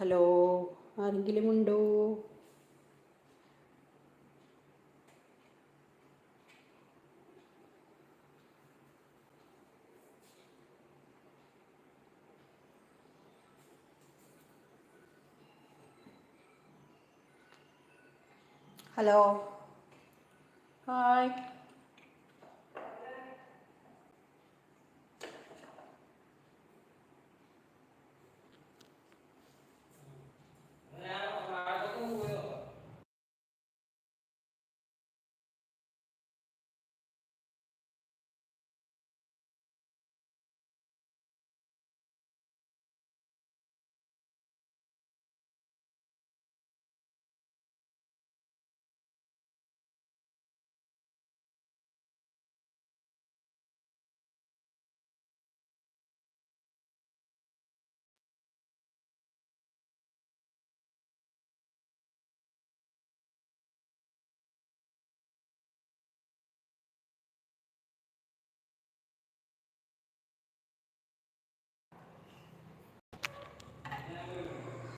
Hello ആരെങ്കിലും ഉണ്ടോ? Hello. Hi.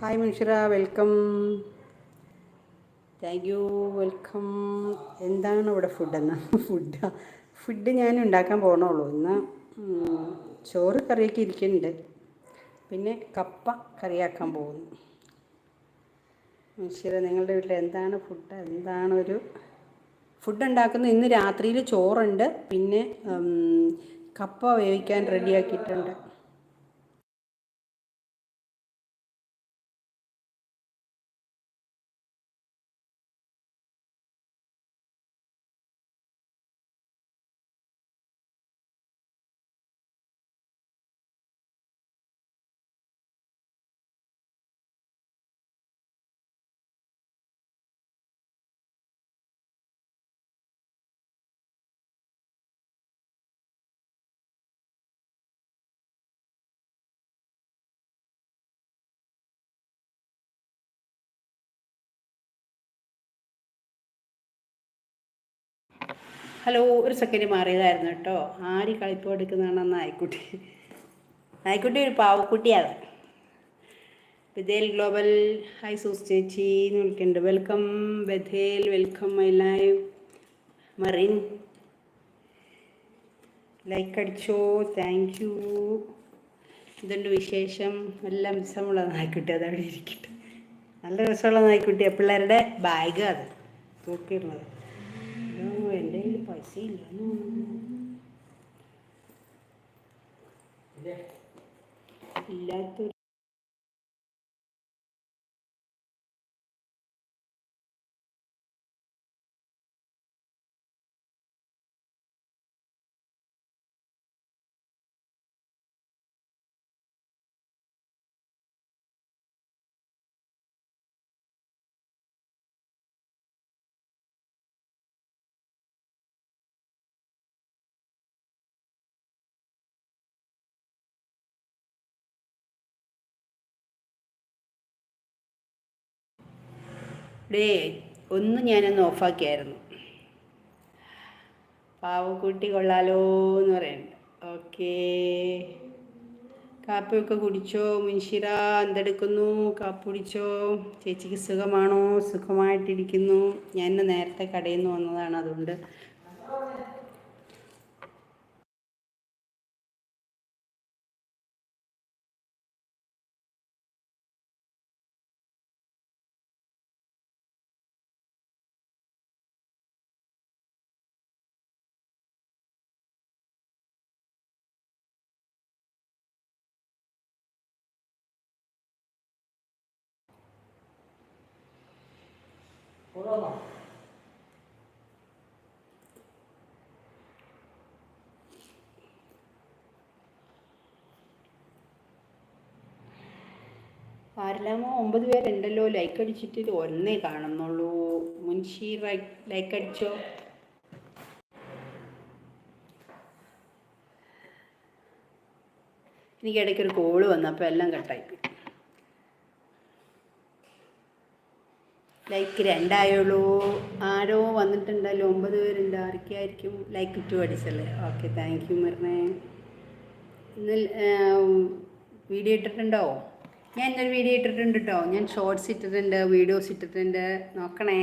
Hi മനുഷ്യര വെൽക്കം. Thank you welcome. എന്താണ് ഇവിടെ ഫുഡെന്ന് ഫുഡ് ഫുഡ് ഞാൻ ഉണ്ടാക്കാൻ പോകണുള്ളൂ ഇന്ന് ചോറ് കറിയൊക്കെ ഇരിക്കുന്നുണ്ട്. പിന്നെ കപ്പ കറിയാക്കാൻ പോകുന്നു. മനുഷ്യര നിങ്ങളുടെ വീട്ടിൽ എന്താണ് ഫുഡ് എന്താണ് ഒരു ഫുഡ് ഉണ്ടാക്കുന്നത് ഇന്ന് രാത്രിയിൽ ചോറുണ്ട്. പിന്നെ കപ്പ വേവിക്കാൻ റെഡിയാക്കിയിട്ടുണ്ട് ഹലോ ഒരു സെക്കൻഡ് മാറിയതായിരുന്നു കേട്ടോ. ആര് കളിപ്പ് എടുക്കുന്നതാണെന്ന് നായ്ക്കുട്ടി. നായ്ക്കുട്ടി ഒരു പാവക്കുട്ടിയാണ്. ബഥേൽ ഗ്ലോബൽ ഹൈ സൂസ് ചേച്ചി എന്ന് വിളിക്കുന്നുണ്ട് welcome Bethel welcome my live. Merin. Like അടിച്ചോ താങ്ക് യു ഇതുണ്ട് വിശേഷം? നല്ല രസമുള്ള നായ്ക്കുട്ടി അതവിടെ ഇരിക്കട്ടെ. നല്ല രസമുള്ള നായ്ക്കുട്ടി പിള്ളേരുടെ ബാഗ് അത്. അയ്യോ എന്റെ കയ്യിൽ ഡേ ഒന്ന് ഞാനൊന്ന് ഓഫാക്കിയായിരുന്നു. പാവക്കുട്ടി കൊള്ളാലോ എന്ന് പറയുന്നുണ്ട്. ഓക്കേ. കാപ്പിയൊക്കെ കുടിച്ചോ? മുൻഷിറ എന്തെടുക്കുന്നു? കാപ്പി കുടിച്ചോ? ചേച്ചിക്ക് സുഖമാണോ? സുഖമായിട്ടിരിക്കുന്നു. ഞാൻ നേരത്തെ കടയിൽ നിന്ന് വന്നതാണ് അതുകൊണ്ട് ആരെല്ലാമോ ഒമ്പത് പേരുണ്ടല്ലോ ലൈക്ക് അടിച്ചിട്ട് ഇത് ഒന്നേ കാണുന്നുള്ളൂ. മുൻഷി ലൈക്ക് അടിച്ചോ? എനിക്ക് ഇടയ്ക്കൊരു കോൾ വന്നു അപ്പോൾ എല്ലാം കട്ടായി ലൈക്ക് രണ്ടായുള്ളൂ. ആരോ വന്നിട്ടുണ്ടല്ലോ ഒമ്പത് പേരുണ്ട്. ആർക്കായിരിക്കും ലൈക്ക് ടു അടിച്ചല്ലേ ഓക്കെ താങ്ക് യു മരണേ ഇന്ന് വീഡിയോ ഇട്ടിട്ടുണ്ടോ? ഞാൻ ഇന്നൊരു വീഡിയോ ഇട്ടിട്ടുണ്ട് കേട്ടോ ഞാൻ ഷോർട്സ് ഇട്ടിട്ടുണ്ട് വീഡിയോസ് ഇട്ടിട്ടുണ്ട്. നോക്കണേ.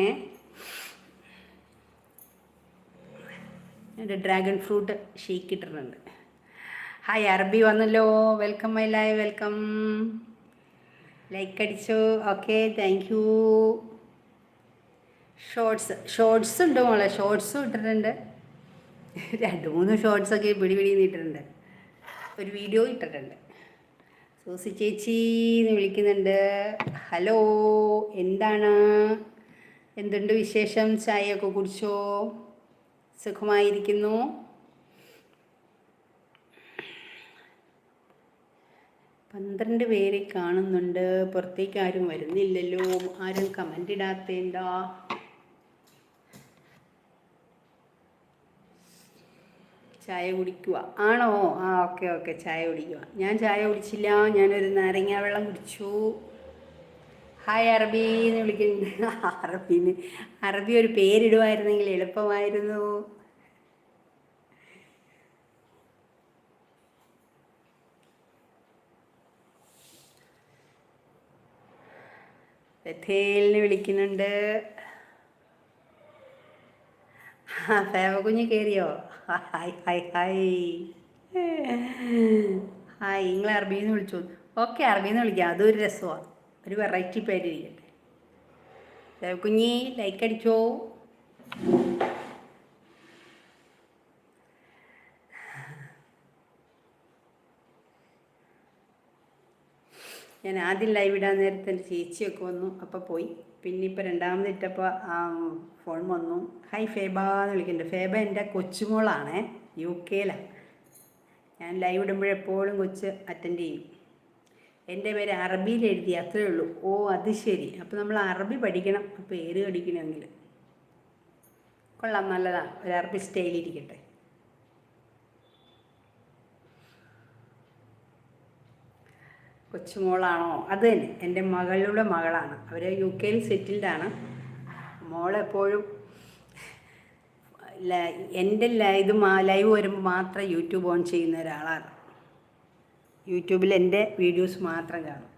എന്റെ ഡ്രാഗൺ ഫ്രൂട്ട് ഷേക്ക് ഇട്ടിട്ടുണ്ട്. ഹായ് അറബി വന്നല്ലോ. Welcome my live welcome like അടിച്ചു. Okay thank you shorts shorts ഉണ്ട് മോളെ? ഷോർട്സും ഇട്ടിട്ടുണ്ട്. രണ്ട് മൂന്ന് ഷോർട്സൊക്കെ പിടി പിടി നീട്ടിട്ടുണ്ട്. ഒരു വീഡിയോ ഇട്ടിട്ടുണ്ട്. സൂസി ചേച്ചി എന്ന് വിളിക്കുന്നുണ്ട്. ഹലോ എന്താണ്? എന്തുണ്ട് വിശേഷം? ചായയൊക്കെ കുടിച്ചോ? സുഖമായിരിക്കുന്നു? പന്ത്രണ്ട് പേരെ കാണുന്നുണ്ട്. പുറത്തേക്ക് ആരും വരുന്നില്ലല്ലോ. ആരും കമന്റ് ഇടാത്തേണ്ടാ ചായ കുടിക്കുക. ആണോ? ആ ഓക്കെ ഓക്കെ. ചായ കുടിക്കുക. ഞാൻ ചായ കുടിച്ചില്ല. ഞാനൊരു നാരങ്ങ വെള്ളം കുടിച്ചു. ഹായ് അറബി എന്ന് വിളിക്കുന്നുണ്ട് അറബിന് അറബി ഒരു പേരിടുമായിരുന്നെങ്കിൽ എളുപ്പമായിരുന്നു. ബഥേലിന് വിളിക്കുന്നുണ്ട്. ഫേവ കുഞ്ഞ് കയറിയോ ഹായ് ഹായ് ഹായ്. ഹായ് നിങ്ങൾ അറബിന്ന് വിളിച്ചു. ഓക്കെ അറബിന്ന് വിളിക്കാം. അതൊരു രസമാണ് ഒരു വെറൈറ്റി പേരിരിക്കട്ടെ സേവ കുഞ്ഞി ലൈക്ക് അടിച്ചോ? ഞാൻ ആദ്യം ലൈവ് ഇടാൻ നേരത്തെ എന്റെ ചേച്ചിയൊക്കെ വന്നു. അപ്പോൾ പോയി. പിന്നെ ഇപ്പോൾ രണ്ടാമത് ഇട്ടപ്പോൾ ഫോൺ വന്നു. ഹൈ ഫേബ എന്ന് വിളിക്കുന്നുണ്ട്. ഫേബ എന്റെ കൊച്ചുമോളാണ്. യു കെയിലാണ് ഞാൻ ലൈവ് ഇടുമ്പോഴെപ്പോഴും കൊച്ച് അറ്റൻഡ് ചെയ്യും. എന്റെ പേര് അറബിയിൽ എഴുതി അത്രേ ഉള്ളൂ. ഓ അത് ശരി. അപ്പോൾ നമ്മൾ അറബി പഠിക്കണം. പേര് പഠിക്കണമെങ്കിൽ. കൊള്ളാം നല്ലതാണ് ഒരു അറബി സ്റ്റൈലിരിക്കട്ടെ കൊച്ചുമോളാണോ? അത് തന്നെ. എന്റെ മകളുടെ മകളാണ്. അവർ യു കെയിൽ സെറ്റിൽഡാണ്. മോളെപ്പോഴും എന്റെ ഇത് ലൈവ് വരുമ്പോൾ മാത്രം യൂട്യൂബ് ഓൺ ചെയ്യുന്ന ഒരാളാണ്. യൂട്യൂബിൽ എന്റെ വീഡിയോസ് മാത്രം കാണും.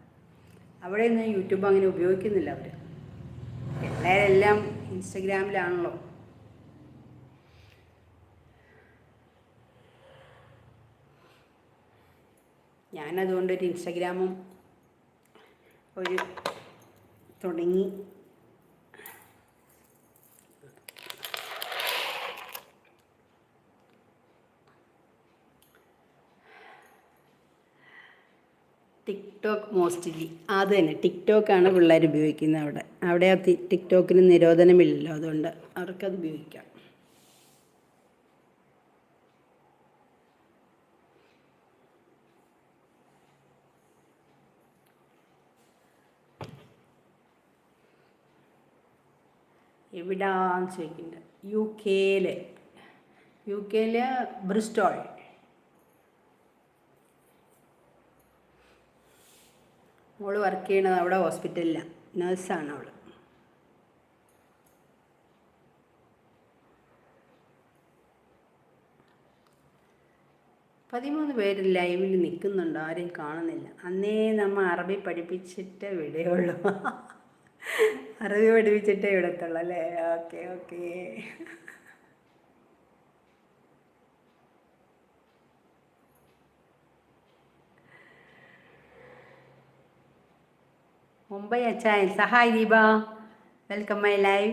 അവിടെ ഒന്നും യൂട്യൂബ് അങ്ങനെ ഉപയോഗിക്കുന്നില്ല അവർ എല്ലാവരെല്ലാം ഇൻസ്റ്റഗ്രാമിലാണല്ലോ. ഞാനതുകൊണ്ട് ഒരു ഇൻസ്റ്റഗ്രാമും ഒരു തുടങ്ങി. ടിക്ടോക്ക് മോസ്റ്റ്ലി അത് തന്നെ. ടിക്ടോക്കാണ് പിള്ളേർ ഉപയോഗിക്കുന്നത് അവിടെ. അവിടെ ആ ടിക്ടോക്കിന് നിരോധനമില്ലല്ലോ അതുകൊണ്ട് അവർക്കത് ഉപയോഗിക്കാം. എവിടാന്ന് ചോദിക്കുന്നുണ്ട് യു കെയിൽ യു കെയിൽ ബ്രിസ്റ്റോൾ മോൾ വർക്ക് ചെയ്യണത് അവിടെ ഹോസ്പിറ്റലിലാണ് നേഴ്സാണ് അവൾ പതിമൂന്ന് പേര് ലൈവിൽ നിൽക്കുന്നുണ്ട് ആരെയും കാണുന്നില്ല. അന്നേ നമ്മൾ അറബി പഠിപ്പിച്ചിട്ട് വിടുകയുള്ളൂ അറബി പഠിപ്പിച്ചിട്ടേ ഇവിടത്തുള്ളൂ അല്ലേ? Okay okay. മുംബൈ അച്ചായൻ. Sahay Deepa. Welcome my live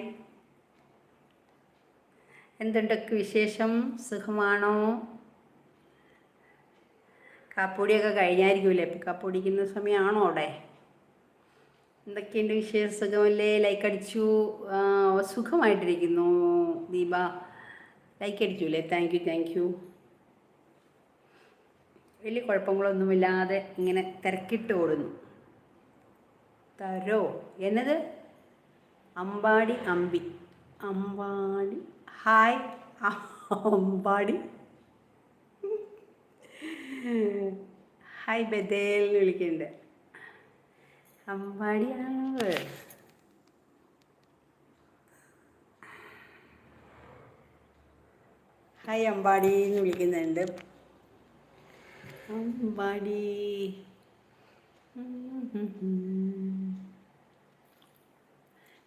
എന്തുണ്ടൊക്കെ വിശേഷം? സുഖമാണോ? കാപ്പൂടിയൊക്കെ കഴിഞ്ഞായിരിക്കുമല്ലേ ഇപ്പം കാപ്പൂടിക്കുന്ന സമയമാണോ അവിടെ? എന്തൊക്കെയുണ്ട് വിശേഷം? സുഖമല്ലേ? ലൈക്ക് അടിച്ചു. സുഖമായിട്ടിരിക്കുന്നു ദീപ. ലൈക്ക് അടിക്കൂലേ? താങ്ക് യു താങ്ക് യു വലിയ കുഴപ്പങ്ങളൊന്നുമില്ലാതെ ഇങ്ങനെ തിരക്കിട്ട് ഓടുന്നു. തരോ? എന്നത്? Ambadi Ambi. Ambadi? Hi Ambadi. Hi Bethel വിളിക്കുന്നുണ്ട് അമ്പാടിയാണ് ഹായ് അമ്പാടി എന്ന് വിളിക്കുന്നുണ്ട്. അമ്പാടി.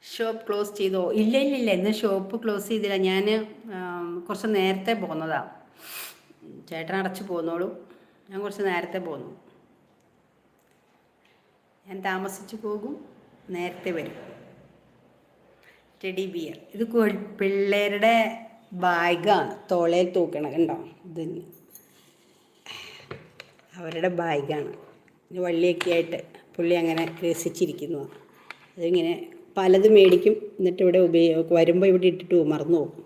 ഷോപ്പ് ക്ലോസ് ചെയ്തോ? ഇല്ല ഇല്ല ഇല്ല. ഇന്ന് ഷോപ്പ് ക്ലോസ് ചെയ്തില്ല. ഞാൻ കുറച്ച് നേരത്തെ പോന്നതാ ചേട്ടൻ അടച്ചു പോന്നോളൂ. ഞാൻ കുറച്ച് നേരത്തെ പോന്നു ഞാൻ താമസിച്ചു പോകും. നേരത്തെ വരും. ടെഡി ബിയർ ഇത് പിള്ളേരുടെ ബാഗാണ്. തോളയിൽ തൂക്കണം കണ്ടോ? ഇത് അവരുടെ ബാഗാണ്. വള്ളിയൊക്കെ ആയിട്ട് പുള്ളി അങ്ങനെ രസിച്ചിരിക്കുന്നു. അതിങ്ങനെ പലതും മേടിക്കും. എന്നിട്ട് ഇവിടെ ഉപയോഗ വരുമ്പോൾ ഇവിടെ ഇട്ടിട്ട് പോകും മറന്നു പോകും.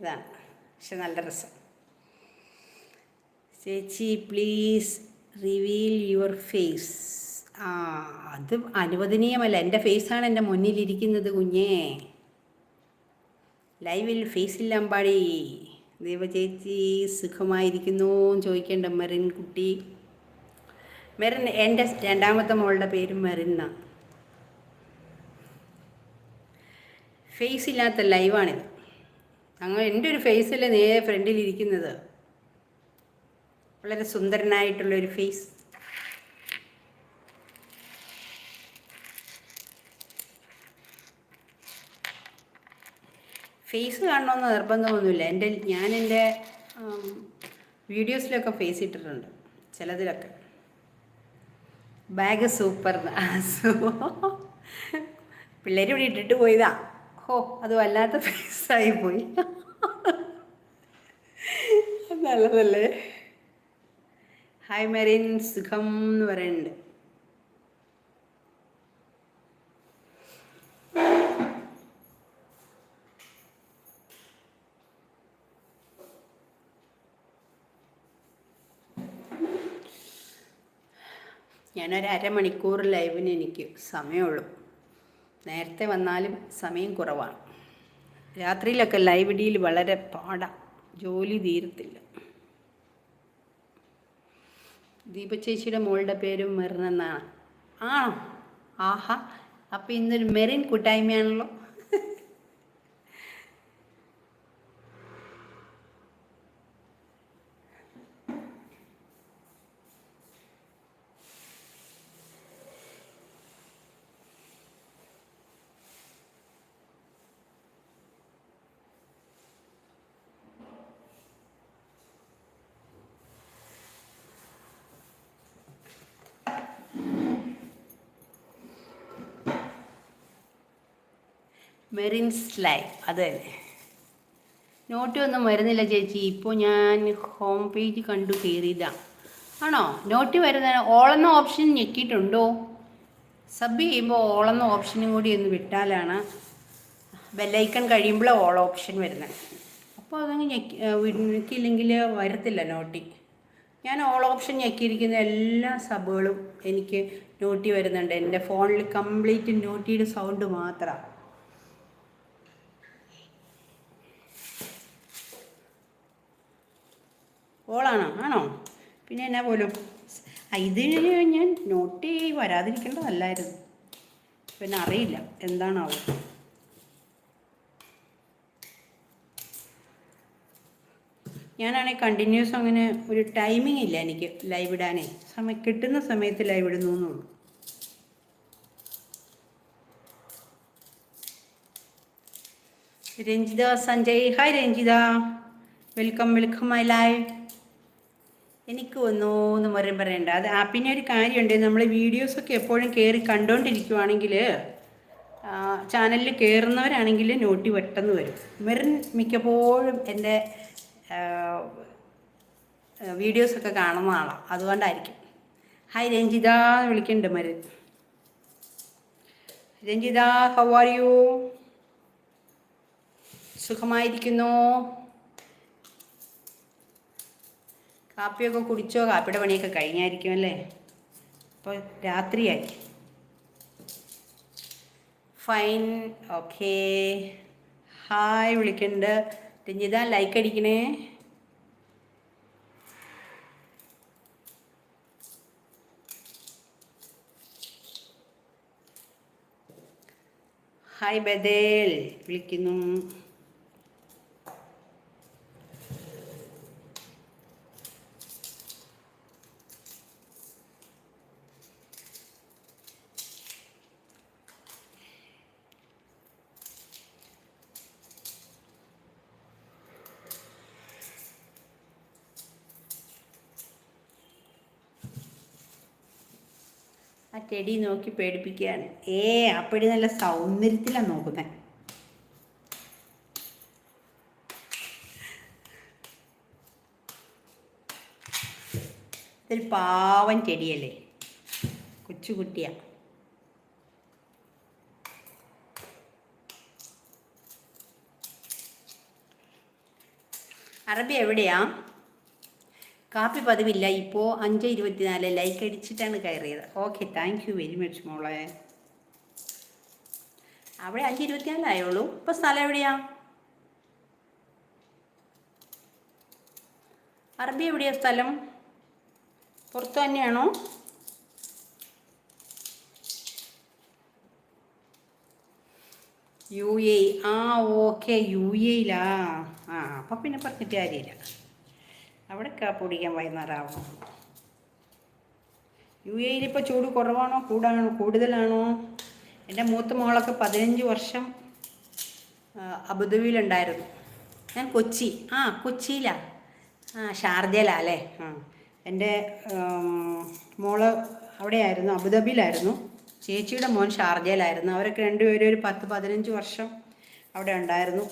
ഇതാണ്. പക്ഷെ നല്ല രസം. ചേച്ചി പ്ലീസ് റിവീൽ യുവർ ഫേസ് ആ അത് അനുവദനീയമല്ല. എന്റെ ഫേസാണ് എന്റെ മുന്നിലിരിക്കുന്നത് കുഞ്ഞേ. ലൈവിൽ ഫേസിൽ അമ്പാടി ദൈവ ചേച്ചി സുഖമായിരിക്കുന്നു ചോദിക്കേണ്ട മെറിൻ കുട്ടി. മെറിൻ എന്റെ രണ്ടാമത്തെ മോളുടെ പേര് മെറിൻ ഫേസ് ഇല്ലാത്ത ലൈവാണിത്. അങ്ങ് എന്റെ ഒരു ഫേസല്ലേ നേരെ ഫ്രണ്ടിലിരിക്കുന്നത്. വളരെ സുന്ദരനായിട്ടുള്ളൊരു ഫേസ്. ഫേസ് കാണണമെന്ന് നിർബന്ധമൊന്നുമില്ല. എന്റെ ഞാൻ എന്റെ വീഡിയോസിലൊക്കെ ഫേസ് ഇട്ടിട്ടുണ്ട്. ചിലതിലൊക്കെ. ബാഗ് സൂപ്പർ പിള്ളേർ ഇവിടെ ഇട്ടിട്ട് പോയതാ. ഹോ അത് വല്ലാത്ത ഫേസായി പോയി. നല്ലതല്ലേ? ഹായ് മെറിൻ സുഖം എന്ന് പറയുന്നുണ്ട്. ഞാനൊരു അരമണിക്കൂർ ലൈവിന് എനിക്ക് സമയമുള്ളൂ. നേരത്തെ വന്നാലും സമയം കുറവാണ്. രാത്രിയിലൊക്കെ ലൈവ് വളരെ പാടാം. ജോലി തീരത്തില്ല. ദീപ ചേച്ചിയുടെ മോളുടെ പേരും മെറിൻ എന്നാണ്. ആണോ? ആഹാ. അപ്പം ഇന്നൊരു മെറിൻ കൂട്ടായ്മയാണല്ലോ. മെറിൻസ് ലൈവ് അത് തന്നെ നോട്ടി ഒന്നും വരുന്നില്ല ചേച്ചി. ഇപ്പോൾ ഞാൻ ഹോം പേജ് കണ്ടു കയറിയതാണ് ആണോ? നോട്ട് വരുന്ന ഓളെന്ന ഓപ്ഷൻ ഞെക്കിയിട്ടുണ്ടോ? സബ് ചെയ്യുമ്പോൾ ഓളെന്ന ഓപ്ഷനും കൂടി ഒന്ന് വിട്ടാലാണ് ബെല്ലൈക്കൺ കഴിയുമ്പോൾ ഓൾ ഓപ്ഷൻ വരുന്നത് അപ്പോൾ അതങ്ങ് ഞെക്കി ഞെക്കിയില്ലെങ്കിൽ വരത്തില്ല നോട്ടി. ഞാൻ ഓൾ ഓപ്ഷൻ ഞെക്കിയിരിക്കുന്ന എല്ലാ സബുകളും എനിക്ക് നോട്ടി വരുന്നുണ്ട്. എന്റെ ഫോണിൽ കംപ്ലീറ്റ് നോട്ടിയുടെ സൗണ്ട് മാത്രമാണ് ഓളാണോ? ആണോ? പിന്നെ എന്നാ പോലും? ഇത് ഞാൻ നോട്ട് വരാതിരിക്കേണ്ടതല്ലായിരുന്നു. പിന്നെ അറിയില്ല എന്താണാവും? ഞാനാണെങ്കിൽ കണ്ടിന്യൂസ് അങ്ങനെ ഒരു ടൈമിംഗ് ഇല്ല എനിക്ക് ലൈവ് ഇടാനേ. സമയം കിട്ടുന്ന സമയത്ത് ലൈവ് ഇടുന്നു എന്നുള്ളൂ. Ranjitha Sanjay. Hi Ranjitha. Welcome welcome my live എനിക്ക് വന്നു മുരം പറയും പറയണ്ട. അത് ആ പിന്നെ ഒരു കാര്യമുണ്ട്. നമ്മൾ വീഡിയോസൊക്കെ എപ്പോഴും കയറി കണ്ടുകൊണ്ടിരിക്കുവാണെങ്കിൽ ചാനലിൽ കയറുന്നവരാണെങ്കിൽ നോട്ടി പെട്ടെന്ന് വരും. മെറിൻ മിക്കപ്പോഴും എന്റെ വീഡിയോസൊക്കെ കാണുന്ന ആളാണ് അതുകൊണ്ടായിരിക്കും. ഹായ് രഞ്ജിത എന്ന് വിളിക്കുന്നുണ്ട് Merin Ranjitha how are you സുഖമായിരിക്കുന്നു? കാപ്പിയൊക്കെ കുടിച്ചോ? കാപ്പിയുടെ പണിയൊക്കെ കഴിഞ്ഞായിരിക്കും അല്ലേ? അപ്പോൾ രാത്രിയായി. ഫൈൻ ഓക്കേ ഹായ് വിളിക്കുന്നുണ്ട് രഞ്ജിത ലൈക്ക് അടിക്കണേ. Hi Bethel. വിളിക്കുന്നു. ചെടി നോക്കി പേടിപ്പിക്കുകയാണ്. ഏ അപ്പടി നല്ല സൗന്ദര്യത്തിലാണ് നോക്കുന്നത് ഇതൊരു പാവൻ ചെടിയല്ലേ? കൊച്ചുകുട്ടിയാ അറബി എവിടെയാ? കാപ്പി പതിവില്ല. ഇപ്പോൾ അഞ്ച് ഇരുപത്തിനാല്. ലൈക്ക് അടിച്ചിട്ടാണ് കയറിയത്. Okay thank you very much മോളെ. അവിടെ അഞ്ച് ഇരുപത്തിനാലായുള്ളൂ ഇപ്പോൾ സ്ഥലം എവിടെയാ? അറബി എവിടെയാ സ്ഥലം? പുറത്തു തന്നെയാണോ? U A. ആ ഓക്കെ യു എയിലാ ആ അപ്പം പിന്നെ പറഞ്ഞിട്ട് കാര്യമില്ല. അവിടെ കാപ്പ് കുടിക്കാൻ വൈകുന്നേരമാവണം യു എയിൽ ഇപ്പോൾ ചൂട് കുറവാണോ? കൂടാണോ? കൂടുതലാണോ? എന്റെ മൂത്ത മോളൊക്കെ പതിനഞ്ച് വർഷം അബുദാബിയിലുണ്ടായിരുന്നു. ഞാൻ കൊച്ചി ആ കൊച്ചിയിലാ. ആ ഷാർജയിലാ അല്ലേ? ആ എന്റെ മോൾ അവിടെയായിരുന്നു അബുദാബിയിലായിരുന്നു. ചേച്ചിയുടെ മോൻ ഷാർജയിലായിരുന്നു അവരൊക്കെ രണ്ടുപേരും ഒരു പത്ത് പതിനഞ്ച് വർഷം അവിടെ ഉണ്ടായിരുന്നു.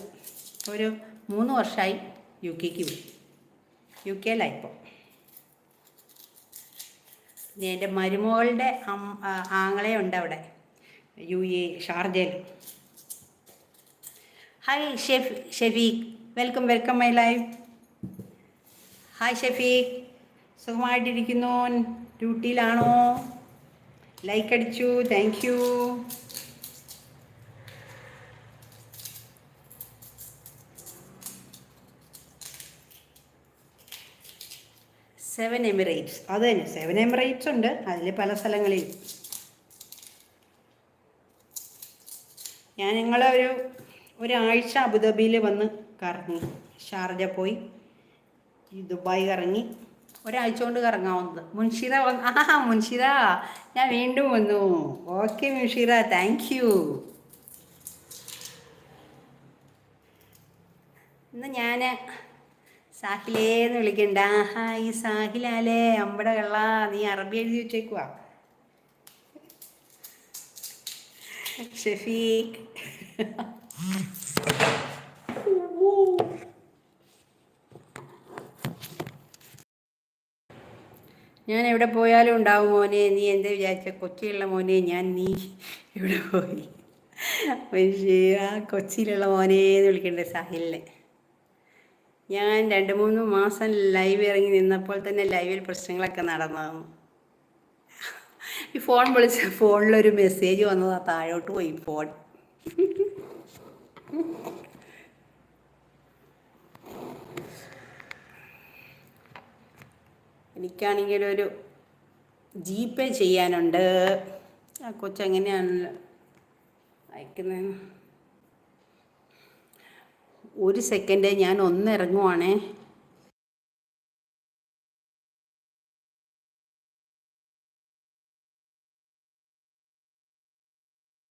ഒരു മൂന്ന് വർഷമായി യു കെക്ക് പോയി. യു കെയിലായിപ്പോൾ പിന്നെ എന്റെ മരുമകളുടെ ആങ്ങളെയുണ്ട് അവിടെ. യു എ ഷാർജയിൽ hi chef Shafeeq welcome welcome my life hi Shafeeq സുഖമായിട്ടിരിക്കുന്നു. ഡ്യൂട്ടിയിലാണോ? ലൈക്ക് അടിച്ചു. താങ്ക് യു സെവൻ എമിറേറ്റ്സ് അത് തന്നെ. സെവൻ എമിറേറ്റ്സ് ഉണ്ട്. അതിൽ പല സ്ഥലങ്ങളിൽ ഞാൻ നിങ്ങളെ ഒരു ഒരാഴ്ച അബുദാബിയിൽ വന്ന് കറങ്ങി. ഷാർജ പോയി. ദുബായ് കറങ്ങി. ഒരാഴ്ച കൊണ്ട് കറങ്ങാവുന്നത്. മുൻഷിറ വന്ന് ആ മുൻഷിറ ഞാൻ വീണ്ടും വന്നു. ഓക്കെ മുൻഷിറ താങ്ക് യു ഇന്ന് ഞാൻ സാഹിലേന്ന് വിളിക്കണ്ട. ഹായ് സാഹിലാലേ അമ്പട കള്ള നീ അറബി എഴുതി വെച്ചേക്കുവാ. ഷെഫീഖ്. ഞാൻ എവിടെ പോയാലും ഉണ്ടാവും മോനെ. നീ എന്താ വിചാരിച്ച? കൊച്ചിയിലുള്ള മോനെ ഞാൻ നീ എവിടെ പോയി? ആ കൊച്ചിയിലുള്ള മോനെ എന്ന് വിളിക്കണ്ടേ സാഹിലിനെ. ഞാൻ രണ്ട് മൂന്ന് മാസം ലൈവ് ഇറങ്ങി നിന്നപ്പോൾ തന്നെ ലൈവിൽ പ്രശ്നങ്ങളൊക്കെ നടന്നു ഈ ഫോൺ വിളിച്ച ഫോണിലൊരു മെസ്സേജ് വന്നതാ താഴോട്ട് പോയി ഫോൺ എനിക്കാണെങ്കിൽ ഒരു ജി പേ ചെയ്യാനുണ്ട്. ആ കൊച്ചെങ്ങനെയാണല്ലോ അയക്കുന്നത് ഒരു സെക്കൻഡ് ഞാൻ ഒന്ന് ഇറങ്ങുവാണേ.